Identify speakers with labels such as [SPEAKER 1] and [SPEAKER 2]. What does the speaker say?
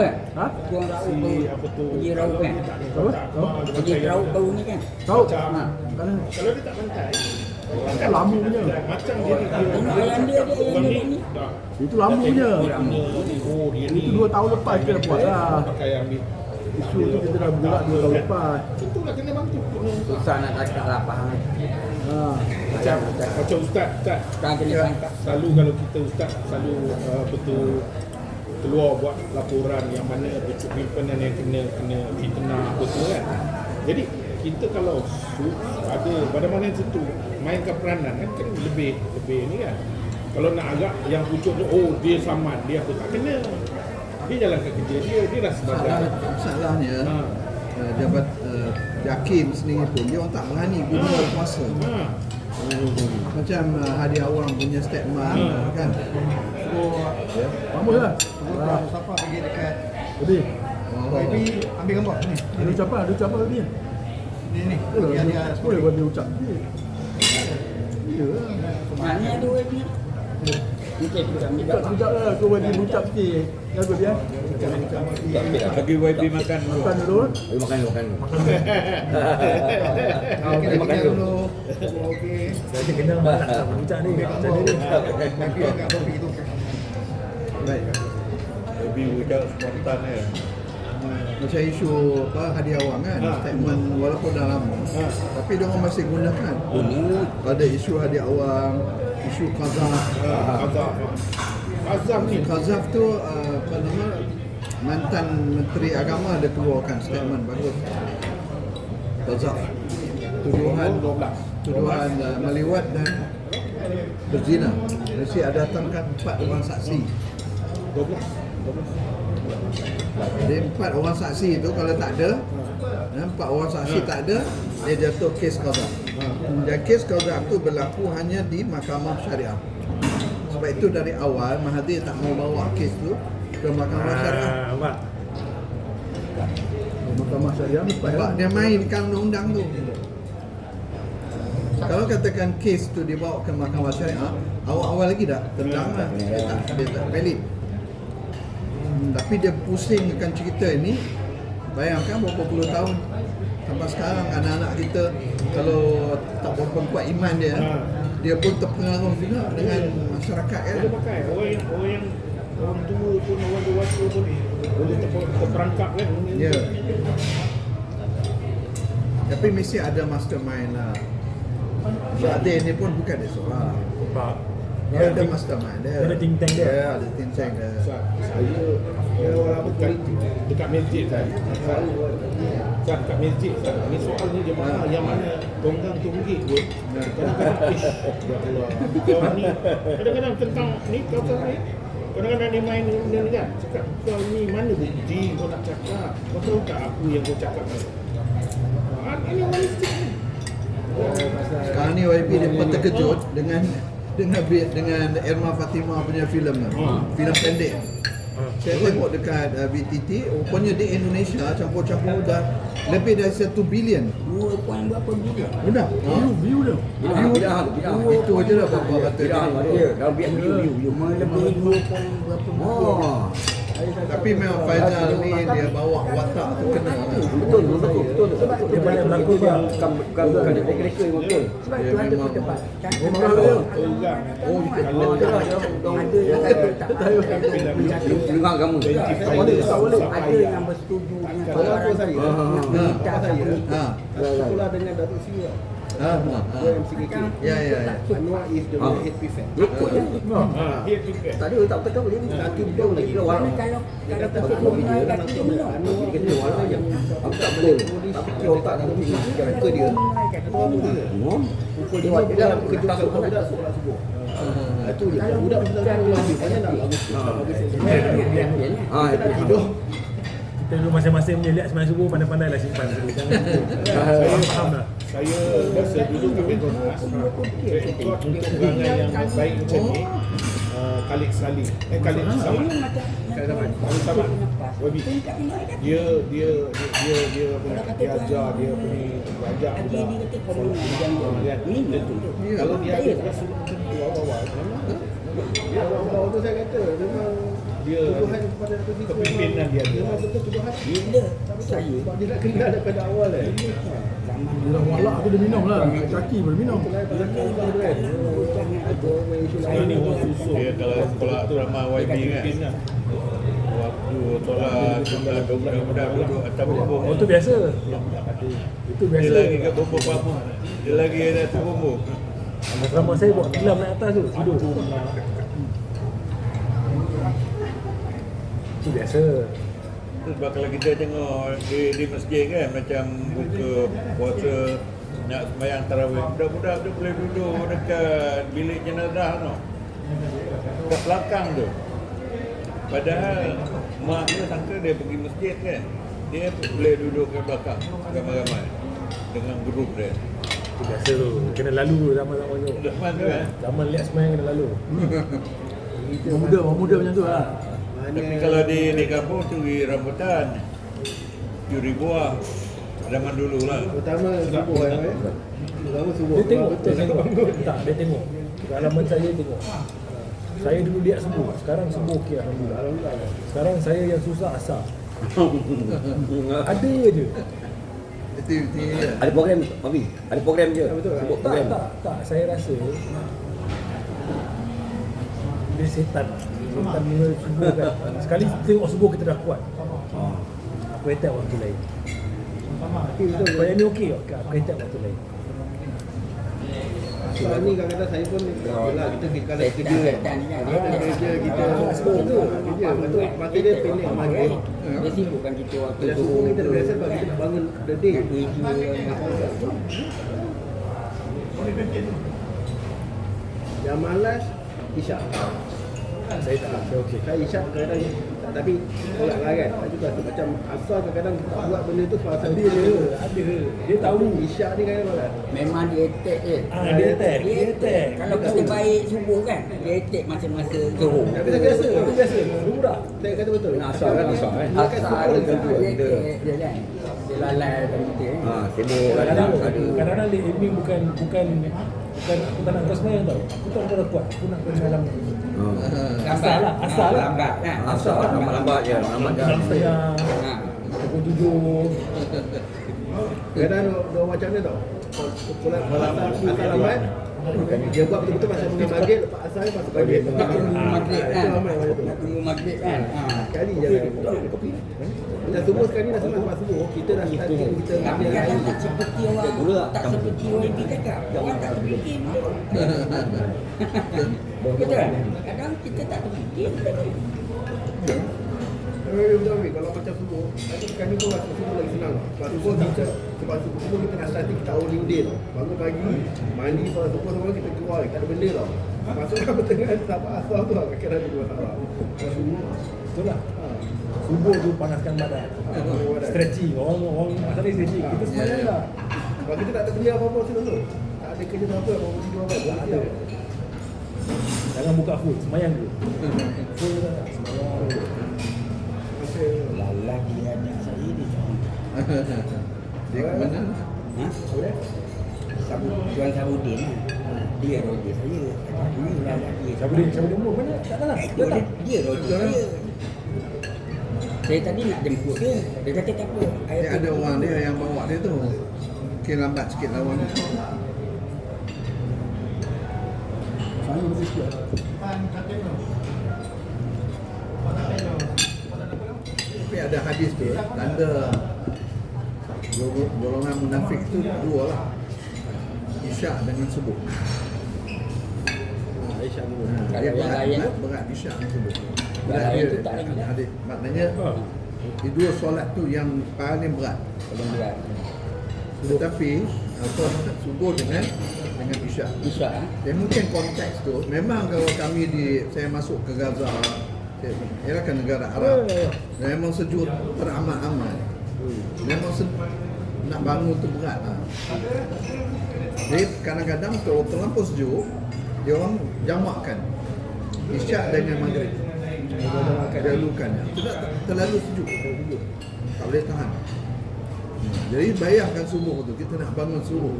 [SPEAKER 1] kan?
[SPEAKER 2] Ha?
[SPEAKER 1] Tuan Rauf
[SPEAKER 3] Si
[SPEAKER 1] tu.
[SPEAKER 3] apa tu?
[SPEAKER 1] Haji Rauf kan?
[SPEAKER 2] Apa?
[SPEAKER 1] Haji Rauf baru ni kan?
[SPEAKER 2] tahu?
[SPEAKER 1] Ha.
[SPEAKER 3] Kalau dia tak pantai,
[SPEAKER 2] kan lama punya.
[SPEAKER 3] macam dia ni.
[SPEAKER 1] Tengok ayam dia, dia ayam dia ni.
[SPEAKER 3] Tak.
[SPEAKER 2] Itu lama punya.
[SPEAKER 3] Oh dia ni.
[SPEAKER 2] Itu dua tahun lepas kita dah buat lah. Isu tu kita dah buat dua tahun lepas.
[SPEAKER 3] Itulah kena bantu. Kena
[SPEAKER 1] Susah nak cakap lah faham.
[SPEAKER 2] Ha.
[SPEAKER 3] macam macam ustaz ustaz
[SPEAKER 1] Sekarang kena tangkap.
[SPEAKER 3] selalu kalau kita ustaz selalu uh, betul keluar buat laporan yang mana betul pimpinan yang kena kena fitnah betul kan jadi kita kalau ada pada mana situ mainkan peranan kan, kan lebih lebih ni kan kalau nak agak yang pucuk tu oh dia saman dia apa tak kena dia jalankan kerja dia dia dah sebagai
[SPEAKER 4] Masalah, masalahnya
[SPEAKER 3] Ha.
[SPEAKER 4] uh, jabat uh, Jakim sendiri pun dia orang tak berani guna kuasa.
[SPEAKER 3] ha.
[SPEAKER 4] Macam uh, Hadi Awang punya statement
[SPEAKER 3] Hmm.
[SPEAKER 4] kan. So
[SPEAKER 2] Ya. Bagus lah. Ha.
[SPEAKER 5] Mustafa pergi dekat
[SPEAKER 2] Lebih.
[SPEAKER 4] oh,
[SPEAKER 5] YB ambil gambar ni.
[SPEAKER 2] Ada ucapan, ada ucapan lebih.
[SPEAKER 5] Ni ni.
[SPEAKER 2] Boleh,
[SPEAKER 5] Dia dia
[SPEAKER 2] boleh buat dia ucap. Ya lah.
[SPEAKER 1] Mana ada web ni? Mungkin
[SPEAKER 2] lah. Kau buat dia ucap sikit. Ya, kau dia.
[SPEAKER 6] Bagi YB makan dulu.
[SPEAKER 2] Makan dulu.
[SPEAKER 6] Makan dulu, makan dulu.
[SPEAKER 5] Kita
[SPEAKER 6] makan
[SPEAKER 5] tinggal
[SPEAKER 6] dulu.
[SPEAKER 5] dulu. Okey.
[SPEAKER 2] Saya kena makan ucap ni. Dia ni.
[SPEAKER 5] Tapi agak topik itu.
[SPEAKER 4] baik.
[SPEAKER 6] YB ucap spontan ya.
[SPEAKER 4] Macam isu apa Hadi Awang kan
[SPEAKER 3] Ha.
[SPEAKER 4] statement walaupun dah lama
[SPEAKER 3] Ha.
[SPEAKER 4] tapi dia orang masih gunakan.
[SPEAKER 1] Ini
[SPEAKER 4] Ada isu Hadi Awang, isu Kazaf.
[SPEAKER 3] Ha, Azam Azam ni
[SPEAKER 4] Kazaf tu uh, apa nama mantan Menteri Agama ada keluarkan statement bagus. Kazaf tuduhan
[SPEAKER 3] 12
[SPEAKER 4] tuduhan uh, meliwat dan berzina. Mesti ada datangkan empat orang saksi.
[SPEAKER 3] 12
[SPEAKER 4] Jadi empat orang saksi itu kalau tak ada, eh, empat orang saksi tak ada, dia jatuh kes kazaf. Dan kes kazaf itu berlaku hanya di mahkamah syariah. Sebab itu dari awal Mahathir tak mau bawa kes itu ke mahkamah syariah.
[SPEAKER 2] Ah, Mak. Mahkamah Syariah ni
[SPEAKER 4] Sebab dia mainkan undang-undang tu. Kalau katakan kes tu dibawa ke mahkamah syariah, awal-awal lagi dah tendang lah. Dia tak, dia tak valid. Hmm, tapi dia pusingkan cerita ini, bayangkan berapa puluh tahun sampai sekarang anak-anak kita kalau tak berapa kuat iman dia,
[SPEAKER 3] Ha.
[SPEAKER 4] dia pun terpengaruh juga dengan masyarakat kan.
[SPEAKER 3] Boleh pakai orang yang orang yang orang tua pun orang dewasa pun boleh ter- terperangkap kan
[SPEAKER 4] Ya. Tapi mesti ada mastermind lah. Mahathir ni pun bukan dia seorang. Dia ada mastermind dia.
[SPEAKER 2] Dia ada think tank dia.
[SPEAKER 4] Ya, ada think tank dia.
[SPEAKER 3] Ustaz, saya saya orang dekat, dekat masjid tadi. Ustaz, Ustaz, dekat masjid Ustaz. Ni soal ni dia mana yang mana tonggang tunggik pun. Kadang-kadang ish, ya Allah. Kau ni kadang-kadang tentang ni kau tahu ni. Kadang-kadang dia main benda ni kan. Cakap kau ni mana bukti kau nak cakap. Kau tahu tak apa yang kau cakap ni? Ah, Ini orang mistik ni.
[SPEAKER 4] Sekarang ni YB dia pun terkejut dengan dengan dengan Irma Fatimah punya filem tu.
[SPEAKER 3] Hmm.
[SPEAKER 4] Filem pendek. Saya tengok dekat uh, VTT, rupanya di Indonesia campur-campur dah lebih dari 1 bilion.
[SPEAKER 1] dua poin berapa juga?
[SPEAKER 4] Sudah.
[SPEAKER 2] View, view dia.
[SPEAKER 6] Bidah, bidah, bidah.
[SPEAKER 4] Itu aja dah berapa kata dia.
[SPEAKER 6] bidah view, view, view.
[SPEAKER 1] Melebihi dua poin berapa
[SPEAKER 6] Oh.
[SPEAKER 4] Tapi memang Faizal ni dia bawa watak tu kena.
[SPEAKER 6] Betul, betul, betul, betul.
[SPEAKER 2] Dia banyak berlaku bang.
[SPEAKER 6] bukan, bukan, dia reka yang betul.
[SPEAKER 1] Sebab
[SPEAKER 4] Dia
[SPEAKER 1] tu ada
[SPEAKER 4] memang-
[SPEAKER 1] perdebatan.
[SPEAKER 2] Oh, dia.
[SPEAKER 3] Oh, enggak.
[SPEAKER 4] Oh, itu.
[SPEAKER 6] Oh, dia lah, dia
[SPEAKER 1] Ada yang kata tak
[SPEAKER 6] Dengar agama.
[SPEAKER 3] Tak
[SPEAKER 2] boleh, tak boleh.
[SPEAKER 1] Ada yang bersetuju dengan
[SPEAKER 5] Kalau
[SPEAKER 1] tawaran
[SPEAKER 5] saya,
[SPEAKER 1] tu.
[SPEAKER 4] ha.
[SPEAKER 1] Minta
[SPEAKER 5] Apa saya?
[SPEAKER 4] Ha.
[SPEAKER 5] Sekolah dengan Datuk Seri.
[SPEAKER 4] Ha. ha.
[SPEAKER 5] Dia MCKK.
[SPEAKER 4] Ya, ya, ya.
[SPEAKER 5] Anwar is the
[SPEAKER 6] Ah.
[SPEAKER 5] head prefect.
[SPEAKER 1] Ikut je.
[SPEAKER 3] Ha, to get.
[SPEAKER 6] Tak ada, tak betul dia ni.
[SPEAKER 5] Lagi.
[SPEAKER 6] Dia.
[SPEAKER 1] Kalau
[SPEAKER 5] Dia
[SPEAKER 1] kalau
[SPEAKER 5] kata
[SPEAKER 1] tak
[SPEAKER 5] Fatwa
[SPEAKER 1] boleh
[SPEAKER 5] dia. Anwar
[SPEAKER 6] Dia kata walau je. Aku tak boleh. Tak fikir otak nak fikir.
[SPEAKER 5] Muka dia.
[SPEAKER 6] Hmm.
[SPEAKER 5] Pukul 5 budak kejutkan budak solat subuh. Ah, Itu je. Budak. Mana nak bagus.
[SPEAKER 6] Ah, itu.
[SPEAKER 5] Tidur.
[SPEAKER 2] Kita dulu masing-masing punya lihat sembahyang subuh pandai-pandai lah simpan. Jangan faham, faham lah.
[SPEAKER 3] Saya rasa dulu Saya ikut untuk yang baik macam ni uh, Khalid Salih Eh Khalid Samad Khalid Samad Wabi Dia dia dia dia dia dia ajar dia dia ajar
[SPEAKER 1] Dia dia kalau
[SPEAKER 3] Ah, kan? dia dia macam tu awal-awal
[SPEAKER 5] Ya, tu saya kata memang
[SPEAKER 3] dia dia
[SPEAKER 5] Tuduhan kepada
[SPEAKER 3] kepimpinan dia.
[SPEAKER 5] Memang betul tuduhan
[SPEAKER 1] Bila saya
[SPEAKER 5] dia nak kenal daripada awal eh
[SPEAKER 2] Dia dah walak tu dia minum lah. Kaki pun dia minum.
[SPEAKER 5] Kau kan
[SPEAKER 1] ni orang susu.
[SPEAKER 3] Dia kalau sekolah drama YB kan. Waktu solat sudah budak-budak duduk atas bumbung.
[SPEAKER 2] Oh tu biasa. Itu
[SPEAKER 3] Dia
[SPEAKER 2] biasa.
[SPEAKER 3] lagi kat bumbung apa? Dia lagi ada atas bumbung.
[SPEAKER 2] Asrama saya buat tilam naik atas tu. Tidur. Itu biasa.
[SPEAKER 3] Tu sebab kalau kita tengok di, di masjid kan macam buka puasa nak sembahyang tarawih budak-budak tu boleh duduk dekat bilik jenazah tu kat belakang tu padahal mak dia sangka dia pergi masjid kan dia boleh duduk kat belakang ramai-ramai dengan grup dia
[SPEAKER 2] Itu biasa tu. Kena lalu zaman-zaman tu.
[SPEAKER 3] depan tu kan
[SPEAKER 2] Zaman lihat semayang kena lalu. Muda, muda macam tu lah.
[SPEAKER 3] Tapi kalau di di kampung curi rambutan curi buah zaman dulu lah
[SPEAKER 5] Pertama subuh eh Pertama subuh
[SPEAKER 2] Dia tengok,
[SPEAKER 5] Betul
[SPEAKER 2] dia tengok. Tak, dia tengok. Pengalaman saya tengok. Saya dulu lihat sembuh. Sekarang sembuh okey Alhamdulillah.
[SPEAKER 5] Alhamdulillah
[SPEAKER 2] Sekarang saya yang susah asal. Ada je.
[SPEAKER 4] Aktiviti dia.
[SPEAKER 6] Ada program Mafi? Ada program je.
[SPEAKER 5] betul.
[SPEAKER 2] Tak,
[SPEAKER 6] program.
[SPEAKER 2] tak, tak. Saya rasa dia setan. Setan mula subuh kan. Sekali tengok subuh kita dah kuat.
[SPEAKER 6] Ah.
[SPEAKER 2] Aku attack waktu lain. Yang ni okey okey. Aku attack waktu lain.
[SPEAKER 5] Sebab ni kadang-kadang saya pun Yelah kita kalau kerja
[SPEAKER 1] kan. Dia
[SPEAKER 5] Kerja kita Sebab tu Kerja Mata dia pendek maghrib
[SPEAKER 1] dia sibukkan kita waktu tu.
[SPEAKER 5] kita biasa Sebab kita nak bangun the day
[SPEAKER 1] Nak kerja.
[SPEAKER 5] Yang malas Isyak
[SPEAKER 2] Saya tak. Saya okey.
[SPEAKER 5] Saya isyak kadang-kadang tak, Tapi Tolak lah kan Tak juga Macam asal kadang-kadang kita tak buat benda tu Pasal
[SPEAKER 2] Ada
[SPEAKER 5] dia
[SPEAKER 2] je. Ada. Dia tahu.
[SPEAKER 5] Isyak ni kadang malas
[SPEAKER 1] Memang dia attack je.
[SPEAKER 2] Ah, dia attack.
[SPEAKER 1] Dia
[SPEAKER 2] Dia attack.
[SPEAKER 1] Kalau kita baik subuh kan, dia attack masa-masa zuhur.
[SPEAKER 5] Tapi tak biasa Itu biasa
[SPEAKER 2] Lumrah.
[SPEAKER 5] Saya kata betul
[SPEAKER 6] Asal kan, asal, eh.
[SPEAKER 5] Dia kan
[SPEAKER 1] Asal
[SPEAKER 5] subuh
[SPEAKER 1] dia
[SPEAKER 5] dia
[SPEAKER 1] kan, dia attack dia kan. Dia lalai kan kita kan.
[SPEAKER 6] Ha, sibuk
[SPEAKER 2] Kadang-kadang
[SPEAKER 6] ada.
[SPEAKER 2] kadang-kadang late evening bukan bukan bukan aku tak nak kau semayang tau. Aku tak nak kuat. Aku nak kau malam.
[SPEAKER 6] Ha.
[SPEAKER 2] Asal lah, asal lah.
[SPEAKER 1] Lambat kan.
[SPEAKER 6] Asal lambat-lambat je, lambat je.
[SPEAKER 1] Ha.
[SPEAKER 2] pukul tujuh.
[SPEAKER 5] Kadang ada dua macam ni tau Solat asal asal lambat Dia buat betul-betul pasal mengenai maghrib Lepas asal dia pasal maghrib
[SPEAKER 1] Nak tunggu maghrib kan. Nak tunggu maghrib kan. Ha.
[SPEAKER 5] Sekali je Dah subuh sekali dah solat lepas subuh Kita dah kita
[SPEAKER 1] Tapi
[SPEAKER 5] ambil
[SPEAKER 1] kadang
[SPEAKER 5] lagi
[SPEAKER 1] tak seperti orang
[SPEAKER 6] tak
[SPEAKER 1] seperti orang cakap. Orang tak terfikir. Betul. Kadang kita tak terfikir.
[SPEAKER 5] Betul Amir. Kalau macam subuh Tapi kami pun rasa subuh lagi senang Lepas subuh kita Sebab subuh kita dah starting Kita holy day tau Bangun pagi Mandi solat subuh semua kita keluar Tak ada benda tau Masuk dalam pertengahan Sampai asal tu lah masalah Kalau subuh
[SPEAKER 2] Betul lah.
[SPEAKER 5] ha.
[SPEAKER 2] Subuh tu panaskan badan. Stretching. Orang orang masalah ni stretching. Kita semayang lah.
[SPEAKER 5] Sebab kita tak ada kerja apa-apa tu Tak ada kerja apa-apa Apa tidur apa
[SPEAKER 2] Tak ada. Jangan buka full. Semayang dulu. Full tak nak. Semayang dulu.
[SPEAKER 1] Lalang dia anak saya ni.
[SPEAKER 4] Dia kat mana?
[SPEAKER 1] Ha? Sabu, Tuan Sabudin lah. Dia roja saya. Ini lah dia.
[SPEAKER 2] Siapa dia? Siapa dia umur? Mana? Tak tahu lah.
[SPEAKER 1] Dia, dia, dia roja saya. Saya tadi nak jemput dia. Dia kata tak apa.
[SPEAKER 4] Dia ada orang dia yang bawa dia tu. Mungkin lambat sikit lawan.
[SPEAKER 2] Sana mesti sikit.
[SPEAKER 4] Tapi ada hadis tu tanda gol- golongan munafik tu dua lah. Isyak dengan subuh.
[SPEAKER 5] Aisyah dulu
[SPEAKER 1] Kalau
[SPEAKER 4] Dia
[SPEAKER 1] yang
[SPEAKER 4] berat, berat,
[SPEAKER 1] tu?
[SPEAKER 4] berat isyak dengan subuh.
[SPEAKER 1] Yang lain tu tak.
[SPEAKER 4] Hadis. Maknanya di dua solat tu yang paling berat.
[SPEAKER 1] Belum berat.
[SPEAKER 4] Tetapi apa subuh dengan dengan isyak.
[SPEAKER 1] Bisa ah.
[SPEAKER 4] Dan mungkin konteks tu memang kalau kami di saya masuk ke Gaza ialah kan negara Arab
[SPEAKER 2] Ya, ya, ya.
[SPEAKER 4] memang sejuk teramat-amat memang se- nak bangun tu berat lah. jadi kadang-kadang kalau terlampau sejuk dia orang jamakkan. Isyak dengan maghrib. Dahulukan tidak terlalu sejuk. Tak boleh tahan. Jadi bayangkan subuh tu kita nak bangun subuh